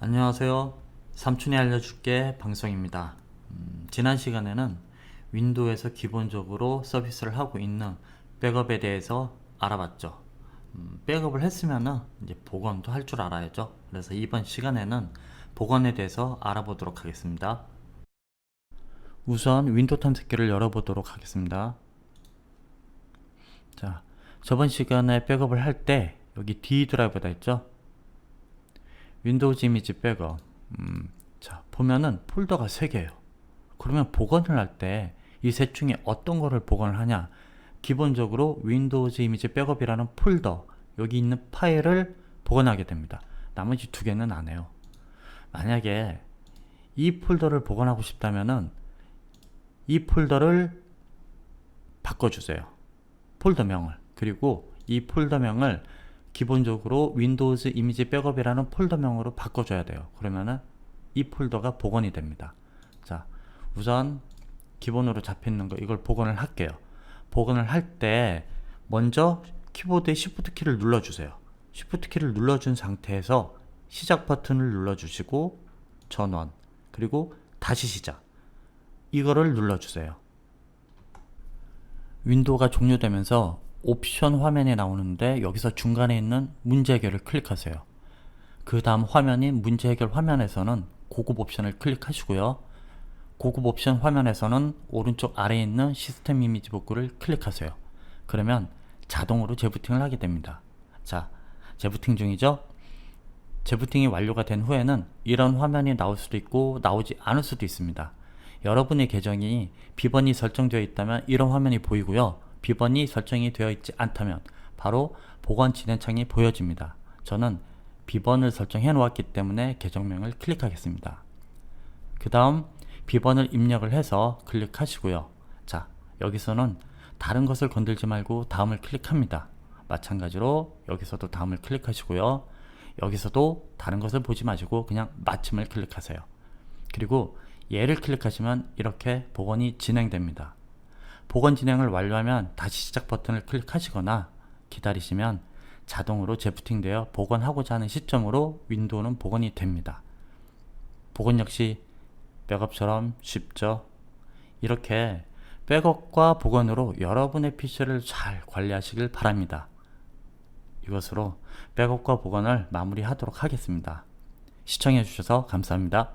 안녕하세요. 삼촌이 알려줄게 방송입니다. 음, 지난 시간에는 윈도우에서 기본적으로 서비스를 하고 있는 백업에 대해서 알아봤죠. 음, 백업을 했으면은 이제 복원도 할 줄 알아야죠. 그래서 이번 시간에는 복원에 대해서 알아보도록 하겠습니다. 우선 윈도우 탐색기를 열어보도록 하겠습니다. 자, 저번 시간에 백업을 할 때 여기 D 드라이브다 있죠? 윈도우즈 이미지 백업. 음, 자, 보면은 폴더가 3개예요. 그러면 복원을 할 때 이 셋 중에 어떤 거를 복원을 하냐? 기본적으로 윈도우즈 이미지 백업이라는 폴더, 여기 있는 파일을 복원하게 됩니다. 나머지 두 개는 안 해요. 만약에 이 폴더를 복원하고 싶다면은 이 폴더를 바꿔주세요. 폴더명을. 그리고 이 폴더명을 기본적으로 윈도우즈 이미지 백업이라는 폴더명으로 바꿔줘야 돼요. 그러면은 이 폴더가 복원이 됩니다. 자, 우선 기본으로 잡혀있는 거 이걸 복원을 할게요. 복원을 할 때 먼저 키보드의 Shift 키를 눌러주세요. Shift 키를 눌러준 상태에서 시작 버튼을 눌러주시고 전원 그리고 다시 시작 이거를 눌러주세요. 윈도우가 종료되면서 옵션 화면이 나오는데 여기서 중간에 있는 문제 해결을 클릭하세요. 그 다음 화면인 문제 해결 화면에서는 고급 옵션을 클릭하시고요. 고급 옵션 화면에서는 오른쪽 아래에 있는 시스템 이미지 복구를 클릭하세요. 그러면 자동으로 재부팅을 하게 됩니다. 자, 재부팅 중이죠? 재부팅이 완료가 된 후에는 이런 화면이 나올 수도 있고 나오지 않을 수도 있습니다. 여러분의 계정이 비번이 설정되어 있다면 이런 화면이 보이고요. 비번이 설정이 되어 있지 않다면 바로 보관 진행 창이 보여집니다. 저는 비번을 설정해 놓았기 때문에 계정명을 클릭하겠습니다. 그 다음 비번을 입력을 해서 클릭하시고요. 자, 여기서는 다른 것을 건들지 말고 다음을 클릭합니다. 마찬가지로 여기서도 다음을 클릭하시고요. 여기서도 다른 것을 보지 마시고 그냥 마침을 클릭하세요. 그리고 얘를 클릭하시면 이렇게 복원이 진행됩니다. 복원 진행을 완료하면 다시 시작 버튼을 클릭하시거나 기다리시면 자동으로 재부팅되어 복원하고자 하는 시점으로 윈도우는 복원이 됩니다. 복원 역시 백업처럼 쉽죠. 이렇게 백업과 복원으로 여러분의 PC를 잘 관리하시길 바랍니다. 이것으로 백업과 복원을 마무리하도록 하겠습니다. 시청해주셔서 감사합니다.